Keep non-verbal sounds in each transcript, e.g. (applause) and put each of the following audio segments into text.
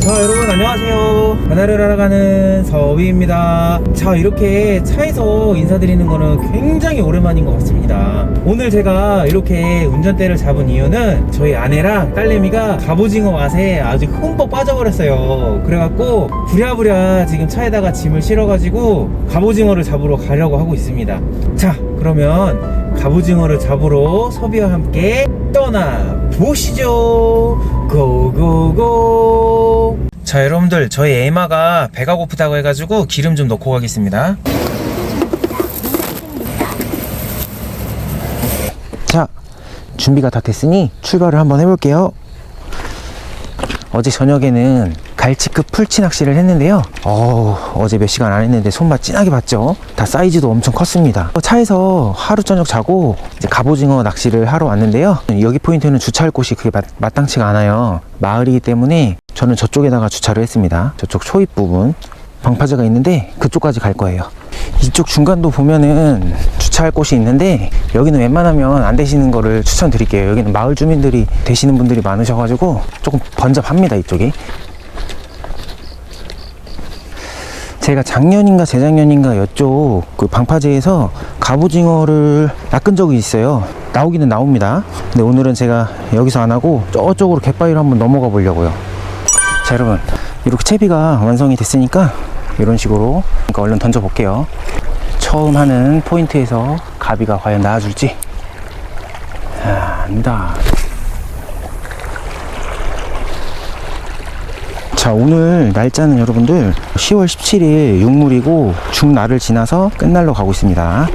자 여러분 안녕하세요. 바다를 하러 가는 서위입니다. 자 이렇게 차에서 인사드리는 거는 굉장히 오랜만인 것 같습니다. 오늘 제가 이렇게 운전대를 잡은 이유는 저희 아내랑 딸내미가 갑오징어 맛에 아주 흠뻑 빠져버렸어요. 그래갖고 부랴부랴 지금 차에다가 짐을 실어가지고 갑오징어를 잡으러 가려고 하고 있습니다. 자 그러면 갑오징어를 잡으러 서비와 함께 떠나 보시죠. 고고고. 자 여러분들 저희 에마가 배가 고프다고 해가지고 기름 좀 넣고 가겠습니다. 자 준비가 다 됐으니 출발을 한번 해볼게요. 어제 저녁에는 갈치급 풀치 낚시를 했는데요. 어우, 어제 몇 시간 안 했는데 손맛 진하게 봤죠? 다 사이즈도 엄청 컸습니다. 차에서 하루 저녁 자고 이제 갑오징어 낚시를 하러 왔는데요. 여기 포인트는 주차할 곳이 그게 마, 마땅치가 않아요. 마을이기 때문에 저는 저쪽에다가 주차를 했습니다. 저쪽 초입 부분. 방파제가 있는데 그쪽까지 갈 거예요. 이쪽 중간도 보면은 주차할 곳이 있는데 여기는 웬만하면 안 되시는 거를 추천드릴게요. 여기는 마을 주민들이 되시는 분들이 많으셔가지고 조금 번잡합니다 이쪽이. 제가 작년인가 재작년인가 이쪽 그 방파제에서 갑오징어를 낚은 적이 있어요. 나오기는 나옵니다. 근데 오늘은 제가 여기서 안 하고 저쪽으로 갯바위로 한번 넘어가 보려고요. 자 여러분 이렇게 채비가 완성이 됐으니까 이런 식으로 그러니까 얼른 던져 볼게요 처음 하는 포인트에서 가비가 과연 나와줄지 자 갑니다 자 오늘 날짜는 여러분들 10월 17일 육물이고 중날을 지나서 끝날로 가고 있습니다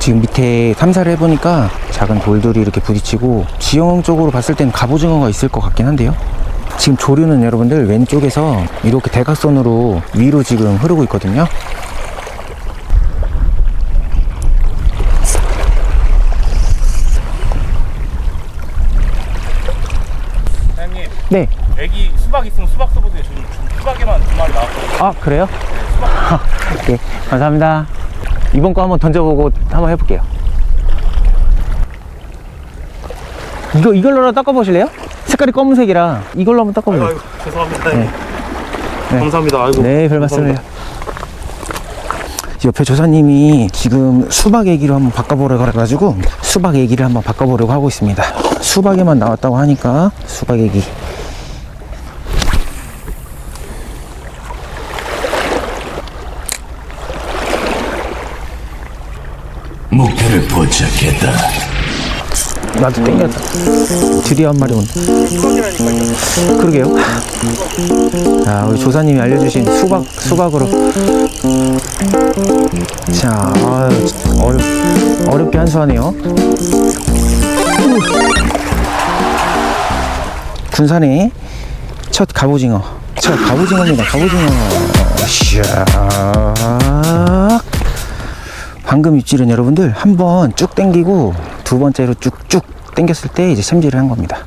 지금 밑에 탐사를 해보니까 작은 돌들이 이렇게 부딪히고 지형 쪽으로 봤을 땐 갑오징어가 있을 것 같긴 한데요. 지금 조류는 여러분들 왼쪽에서 이렇게 대각선으로 위로 지금 흐르고 있거든요. 사장님 네. 애기 수박 있으면 수박 써보세요 지금 수박에만 두 마리 나왔거든요 아, 그래요? 네, (laughs) 감사합니다. 이번 거 한번 던져보고 한번 해볼게요. 이거, 이걸로 닦아보실래요? 색깔이 검은색이라 이걸로 한번 닦아보세요. 아이고 죄송합니다 네. 네. 감사합니다 아이고 네, 별 말씀을. 감사합니다. 옆에 조사님이 지금 수박 얘기로 한번 바꿔보려고 해가지고 수박 얘기를 한번 바꿔보려고 하고 있습니다. 수박에만 나왔다고 하니까 수박 얘기. 목표를 포착했다. 나도 땡겼다. 드디어 한 마리 온. 그러게요. 자, 우리 조사님이 알려주신 수박, 수박으로. 자, 아유, 어렵, 어렵게 한수하네요. 군산의 첫 갑오징어. 첫 갑오징어입니다. 갑오징어. 샤. 방금 입질은 여러분들 한번 쭉 당기고 두 번째로 쭉쭉 당겼을 때 이제 샘질을 한 겁니다.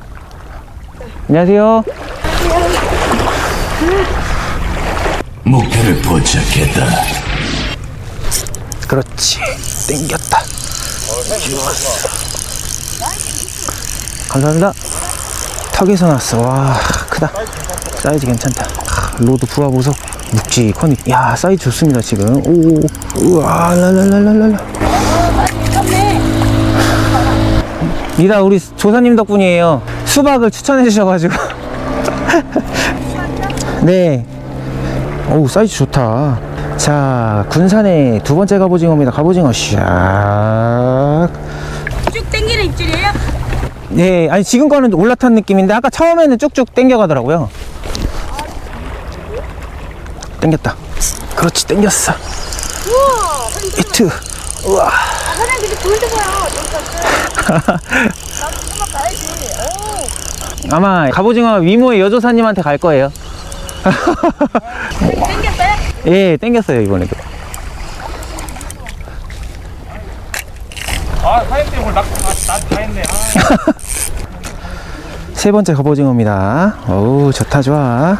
안녕하세요. 목표를 포착했다. 그렇지. 당겼다. 감사합니다. 턱에서 났어. 와, 크다. 사이즈 괜찮다. 아, 로드 부하 보석. 묵직하니. 야, 사이즈 좋습니다, 지금. 오, 우와, 랄랄랄랄랄 이다 우리 조사님 덕분이에요. 수박을 추천해 주셔가지고. (laughs) 네. 어우, 사이즈 좋다. 자, 군산의 두 번째 갑오징어입니다. 갑오징어 샥. 쭉 당기는 입질이에요? 네, 아니 지금 거는 올라탄 느낌인데 아까 처음에는 쭉쭉 당겨 가더라고요. 당겼다. 그렇지, 당겼어. 우와! 히트. 우와. 아, 사장님 근데 보여줘 봐요. 나도 가야지. 오! 아마 갑오징어 위모의 여조사님한테 갈 거예요. 당겼어요? 예, 당겼어요 이번에도. 아 사장님 오늘 낙나다 했네 아. (laughs) 세 번째 갑오징어입니다. 어우, 좋다, 좋아.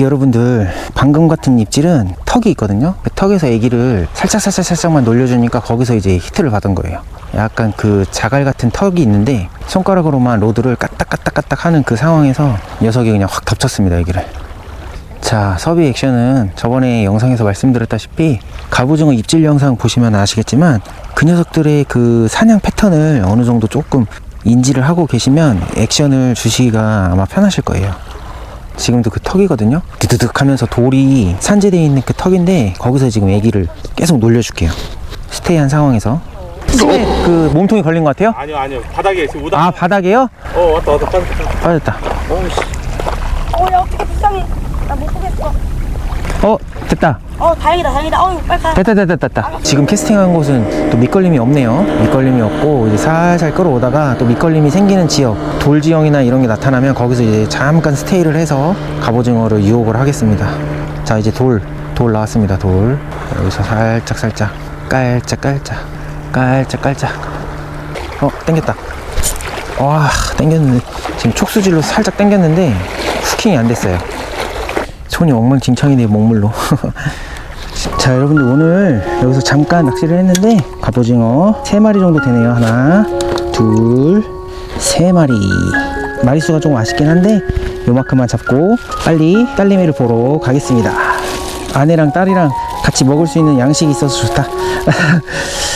여러분들 방금 같은 입질은 턱이 있거든요. 그 턱에서 애기를 살짝 살짝 살짝만 놀려주니까 거기서 이제 히트를 받은 거예요. 약간 그 자갈 같은 턱이 있는데 손가락으로만 로드를 까딱까딱까딱 하는 그 상황에서 녀석이 그냥 확 덮쳤습니다 애기를. 자, 섭이 액션은 저번에 영상에서 말씀드렸다시피 갑오징어 입질 영상 보시면 아시겠지만 그 녀석들의 그 사냥 패턴을 어느 정도 조금 인지를 하고 계시면 액션을 주시기가 아마 편하실 거예요. 지금도 그 턱이거든요. 드드득 하면서 돌이 산재되어 있는 그 턱인데 거기서 지금 애기를 계속 놀려줄게요. 스테이한 상황에서. 침에 그 몸통이 걸린 것 같아요? 아니요 아니요 바닥에 지금 오다 아, 바닥에요? 어 왔다 왔다 빠졌다 빠졌다. 어우씨 어, 야, 어떻게 불쌍해. 나 못 보겠어. 어, 됐다. 어, 다행이다, 다행이다. 어우, 빨리 가. 됐다 됐다 됐다 지금 캐스팅한 곳은 또 밑걸림이 없네요. 밑걸림이 없고 이제 살살 끌어오다가 또 밑걸림이 생기는 지역 돌 지형이나 이런 게 나타나면 거기서 이제 잠깐 스테이를 해서 갑오징어를 유혹을 하겠습니다. 자 이제 돌 돌 나왔습니다 돌. 여기서 살짝 살짝 깔짝 깔짝 깔짝 깔짝. 어 땡겼다. 와 땡겼는데. 지금 촉수질로 살짝 땡겼는데 후킹이 안 됐어요 손이 엉망진창이네요 먹물로. (laughs) 자 여러분들 오늘 여기서 잠깐 낚시를 했는데 갑오징어 3마리 정도 되네요. 하나 둘 세 마리. 마리수가 조금 아쉽긴 한데 요만큼만 잡고 빨리 딸내미를 보러 가겠습니다. 아내랑 딸이랑 같이 먹을 수 있는 양식이 있어서 좋다 (laughs)